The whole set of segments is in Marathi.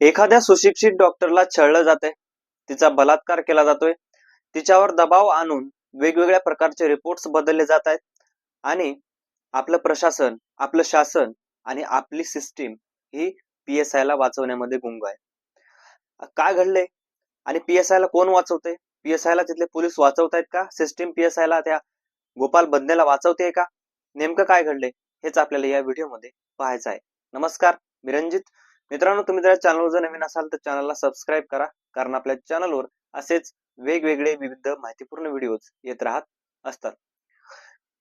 एखाद्या सुशिक्षित डॉक्टरला छळलं जाते तिचा बलात्कार केला जातोय. तिच्यावर दबाव आणून वेगवेगळ्या प्रकारचे रिपोर्ट्स बदलले जात आहेत. आणि आपलं प्रशासन आपलं शासन आणि आपली सिस्टीम ही पी एस आय ला वाचवण्यामध्ये गुंग आहे. काय घडले आणि पी एस आय ला कोण वाचवते पी एस आय ला तिथले पोलीस वाचवतायत का? सिस्टीम पी एस आय ला त्या गोपाल बदनेला वाचवते का? नेमकं काय घडले हेच आपल्याला या व्हिडिओमध्ये पाहायचं आहे. नमस्कार मी रंजित. मित्रांनो तुम्ही जर चॅनलवर जर नवीन असाल तर चॅनलला सबस्क्राईब करा. कारण आपल्या चॅनलवर असेच वेगवेगळे विविध माहितीपूर्ण व्हिडिओज येत राहत असतात.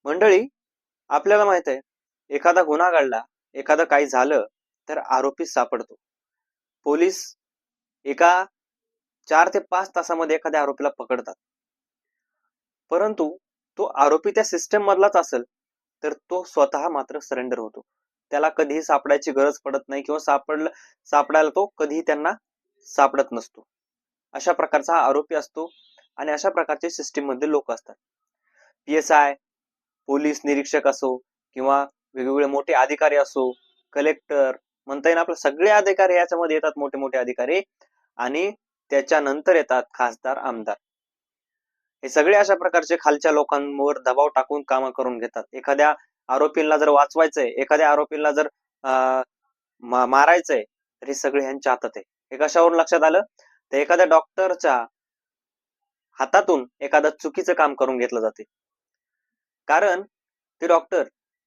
मंडळी आपल्याला माहीत आहे एखादा गुन्हा घडला एखादं काही झालं तर आरोपी सापडतो. पोलीस एका चार ते पाच तासामध्ये एखाद्या आरोपीला पकडतात. परंतु तो आरोपी त्या सिस्टम मधलाच असेल तर तो स्वतः मात्र सरेंडर होतो. त्याला कधीही सापडायची गरज पडत नाही किंवा सापडलं सापडायला तो कधीही त्यांना सापडत नसतो. अशा प्रकारचा हा आरोपी असतो आणि अशा प्रकारचे सिस्टीममध्ये लोक असतात. पी एस आय पोलीस निरीक्षक असो किंवा वेगवेगळे मोठे अधिकारी असो कलेक्टर म्हणता येईल आपले सगळे अधिकारी याच्यामध्ये येतात मोठे मोठे अधिकारी आणि त्याच्यानंतर येतात खासदार आमदार. हे सगळे अशा प्रकारचे खालच्या लोकांवर दबाव टाकून कामं करून घेतात. एखाद्या आरोपींना जर वाचवायचंय एखाद्या आरोपींना जर मारायचंय तर हे सगळे ह्यांच्या हातात आहे. हे कशावरून लक्षात आलं? तर एखाद्या डॉक्टरच्या हातातून एखादं चुकीचं काम करून घेतलं जाते. कारण ते डॉक्टर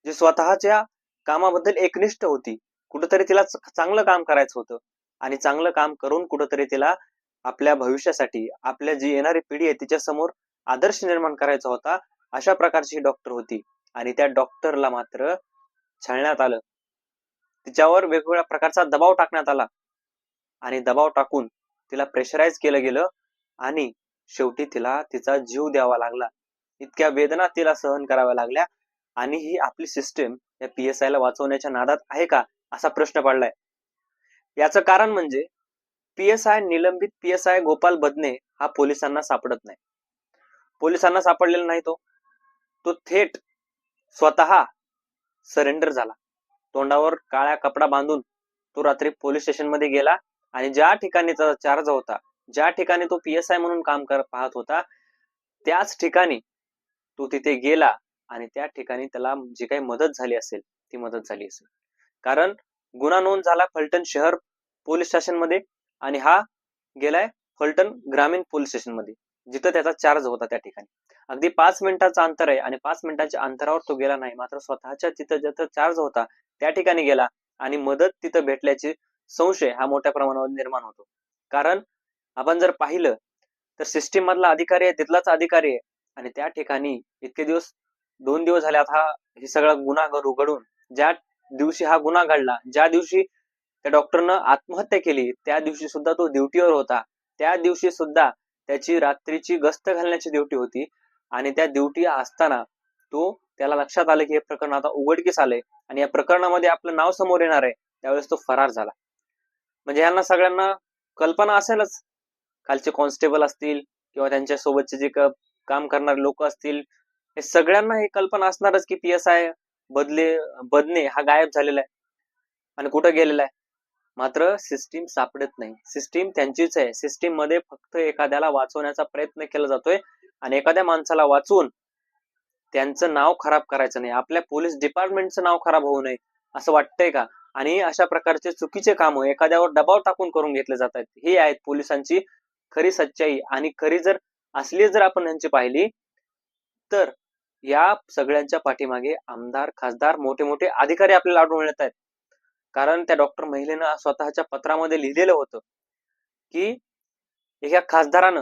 जी स्वतःच्या कामाबद्दल एकनिष्ठ होती कुठंतरी तिला चांगलं काम करायचं होतं आणि चांगलं काम करून कुठंतरी तिला आपल्या भविष्यासाठी आपल्या जी येणारी पिढी आहे तिच्या समोर आदर्श निर्माण करायचा होता अशा प्रकारची ही डॉक्टर होती. आणि त्या डॉक्टरला मात्र छळण्यात आलं. तिच्यावर वेगवेगळ्या प्रकारचा दबाव टाकण्यात आला. आणि दबाव टाकून तिला प्रेशराईज केलं गेलं आणि शेवटी तिला तिचा जीव द्यावा लागला. इतक्या वेदना तिला सहन कराव्या लागल्या. आणि ही आपली सिस्टीम या पी एस आय ला वाचवण्याच्या नादात आहे का असा प्रश्न पडलाय. याचं कारण म्हणजे पी एस आय निलंबित P S I Gopal Badne हा पोलिसांना सापडत नाही. पोलिसांना सापडलेला नाही तो. तो थेट स्वतः सरेंडर झाला. तोंडावर काळ्या कपडा बांधून तो रात्री पोलीस स्टेशनमध्ये गेला आणि ज्या ठिकाणी त्याचा चार्ज होता ज्या ठिकाणी तो पी एस आय म्हणून काम कर पाहत होता त्याच ठिकाणी तो तिथे गेला आणि त्या ठिकाणी त्याला जी काही मदत झाली असेल ती मदत झाली असेल. कारण गुन्हा नोंद झाला फलटण शहर पोलीस स्टेशनमध्ये आणि हा गेलाय फलटण ग्रामीण पोलीस स्टेशनमध्ये जिथं त्याचा चार्ज होता त्या ठिकाणी. अगदी पाच मिनिटाचं अंतर आहे आणि पाच मिनिटाच्या अंतरावर तो गेला नाही. मात्र स्वतःच्या तिथं जिथं चार्ज होता त्या ठिकाणी गेला आणि मदत तिथं भेटल्याची संशय हा मोठ्या प्रमाणावर निर्माण होतो. कारण आपण जर पाहिलं तर सिस्टीम मधला अधिकारी आहे तिथलाच अधिकारी आहे. आणि त्या ठिकाणी इतके दिवस दोन दिवस झाले आता हा- हे सगळा गुन्हा घड- उघडून ज्या दिवशी हा गुन्हा घडला ज्या दिवशी त्या डॉक्टरनं आत्महत्या केली त्या दिवशी सुद्धा तो ड्युटीवर होता. त्या दिवशी सुद्धा त्याची रात्रीची गस्त घालण्याची ड्युटी होती. आणि त्या ड्युटी असताना तो त्याला लक्षात आलं की हे प्रकरण आता उघडकीस आलंय आणि या प्रकरणामध्ये आपलं नाव समोर येणार आहे त्यावेळेस तो फरार झाला. म्हणजे ह्यांना सगळ्यांना कल्पना असेलच. खालचे कॉन्स्टेबल असतील किंवा त्यांच्या सोबतचे जे काम करणारे लोक असतील हे सगळ्यांना हे कल्पना असणारच की पी एस आय बदले बदने हा गायब झालेला आहे. आणि कुठं गेलेला आहे? मात्र सिस्टीम सापडत नाही. सिस्टीम त्यांचीच आहे. सिस्टीममध्ये फक्त एखाद्याला वाचवण्याचा प्रयत्न केला जातोय आणि एखाद्या माणसाला वाचवून त्यांचं नाव खराब करायचं नाही. आपल्या पोलीस डिपार्टमेंटचं नाव खराब होऊ नये असं वाटतंय का? आणि अशा प्रकारचे चुकीचे काम एखाद्यावर दबाव टाकून करून घेतले जात आहेत ही आहेत पोलिसांची खरी सच्चाई. आणि खरी जर असली जर आपण यांची पाहिली तर या सगळ्यांच्या पाठीमागे आमदार खासदार मोठे मोठे अधिकारी आपल्याला आढळून येत आहेत. कारण त्या डॉक्टर महिलेनं स्वतःच्या पत्रामध्ये लिहिलेलं होतं की एका खासदारानं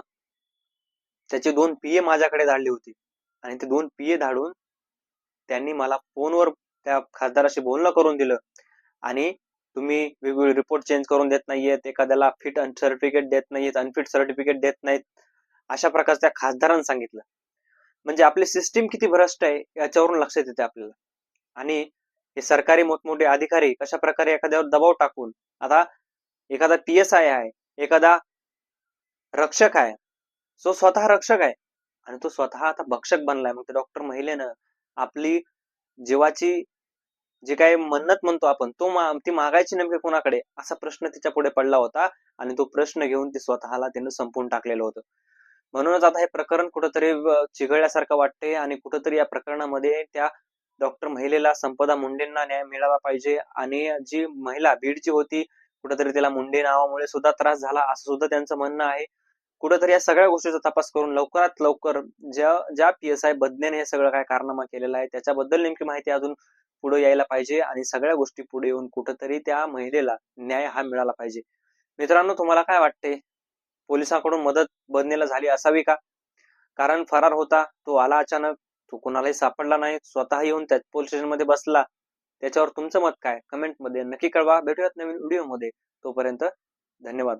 त्याची दोन पीए माझ्याकडे धाडली होती. आणि ते दोन पीए धाडून त्यांनी मला फोनवर त्या खासदाराशी बोलणं करून दिलं. आणि तुम्ही वेगवेगळे रिपोर्ट चेंज करून देत नाहीयेत एखाद्याला फिट सर्टिफिकेट देत नाहीयेत अनफिट सर्टिफिकेट देत नाहीत अशा प्रकारच्या त्या खासदारांनी सांगितलं. म्हणजे आपली सिस्टीम किती भ्रष्ट आहे याच्यावरून लक्षात येते आपल्याला. आणि हे सरकारी मोठमोठे अधिकारी कशा प्रकारे एखाद्यावर दबाव टाकून आता एखादा पी एस आय आहे एखादा रक्षक आहे जो स्वतः रक्षक आहे आणि तो स्वतः आता भक्षक बनलाय. मग ते डॉक्टर महिलेनं आपली जीवाची जे काही मन्नत म्हणतो आपण तो मा- ती मागायची नेमके कोणाकडे? असा प्रश्न तिच्या पुढे पडला होता आणि तो प्रश्न घेऊन ती स्वतःला तिने संपवून टाकलेलं होतं. म्हणूनच आता हे प्रकरण कुठंतरी चिघळल्यासारखं वाटते आणि कुठंतरी या प्रकरणामध्ये त्या डॉक्टर महिलेला संपदा मुंडेंना न्याय मिळाला पाहिजे आणि जी महिला बीडची होती कुठंतरी तिला मुंडे नावामुळे सुद्धा त्रास झाला असं सुद्धा त्यांचं म्हणणं आहे. कुठेतरी या सगळ्या गोष्टीचा तपास करून लवकरात लवकर ज्या ज्या पी एस आय बदनेने हे सगळं काय कारनामा केलेलं आहे त्याच्याबद्दल नेमकी माहिती अजून पुढे यायला पाहिजे आणि सगळ्या गोष्टी पुढे येऊन कुठेतरी त्या महिलेला न्याय हा मिळाला पाहिजे. मित्रांनो तुम्हाला काय वाटते? पोलिसांकडून मदत बदनेला झाली असावी का? कारण फरार होता तो आला अचानक. तो कुणालाही सापडला नाही स्वतः येऊन त्या पोलीस स्टेशनमध्ये बसला त्याच्यावर तुमचं मत काय? कमेंटमध्ये नक्की कळवा. भेटूयात नवीन व्हिडिओमध्ये. तोपर्यंत धन्यवाद.